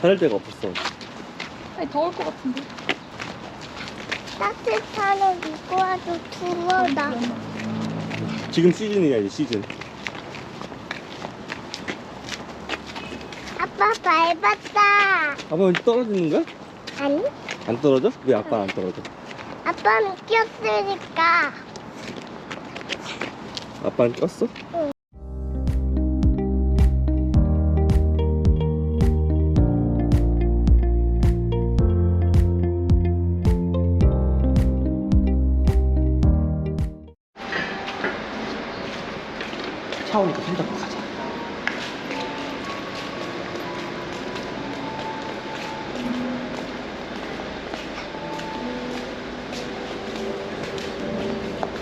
다닐 데가 없었어. 아니 더울 것 같은데. 따뜻한 옷 입고 와도 추워다. 지금 시즌이야, 이제 시즌. 아빠 밟았다. 아빠 떨어지는 거야? 아니, 안 떨어져? 왜 아빠 안 떨어져? 아빠는 꼈으니까. 아빠는 꼈어? 차 오니까 손잡고 가자.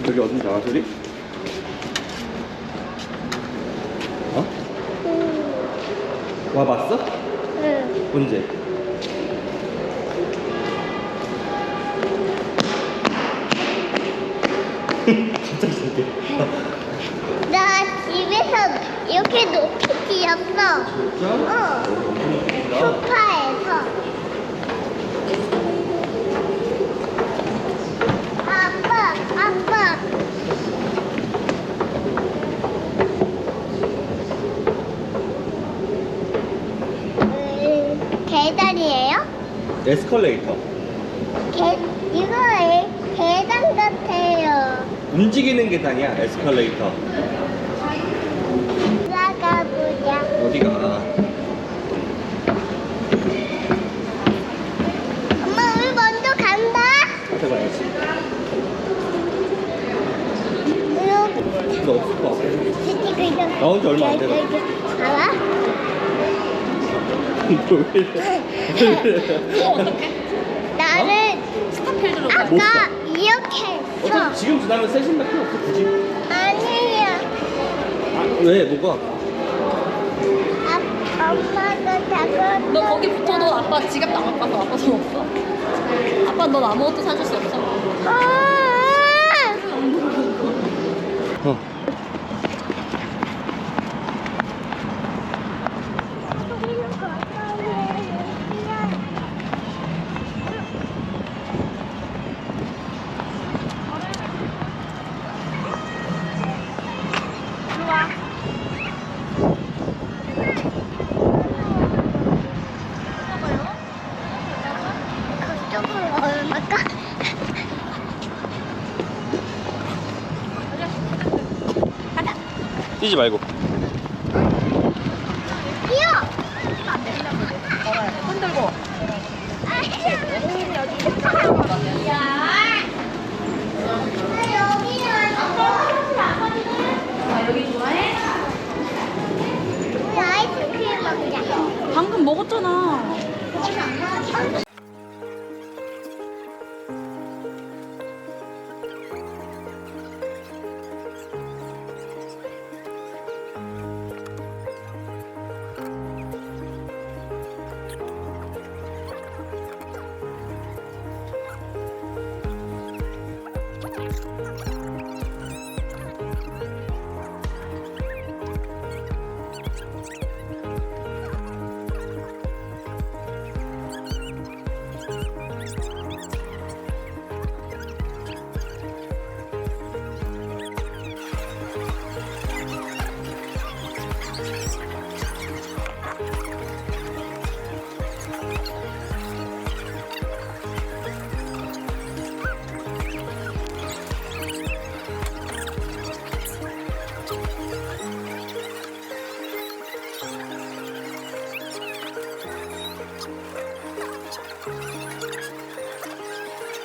여기 어딘지 알아, 소리? 어? 응. 와봤어? 응. 언제? 이렇게 높이 뛰었어. 진짜? 어. 소파에서. 아빠, 아빠. 음, 계단이에요? 에스컬레이터 계, 이거 에, 계단 같아요. 움직이는 계단이야 에스컬레이터 올라가 보자. 어디가 엄마, 우리 먼저 간다. 찾아봐야지 여기 근데 없을 것 같아. 나온 지 얼마 안 돼서 알아? 왜 이래 나는 스타필드로 못 아까 사. 이렇게 했어. 어차피 지금 지나면 새 신발 필요 없어 굳이 아니야. 아, 왜 뭐가 너 거기 붙어도 아빠 지갑 나갈 거서 아빠 돈 없어. 아빠 넌 아무것도 사줄 수 없어. 아! 어. 뛰지 말고 뛰어! 흔들고. 아 여기 좋아해? 아이스크림 먹자. 방금 먹었잖아.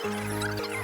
Música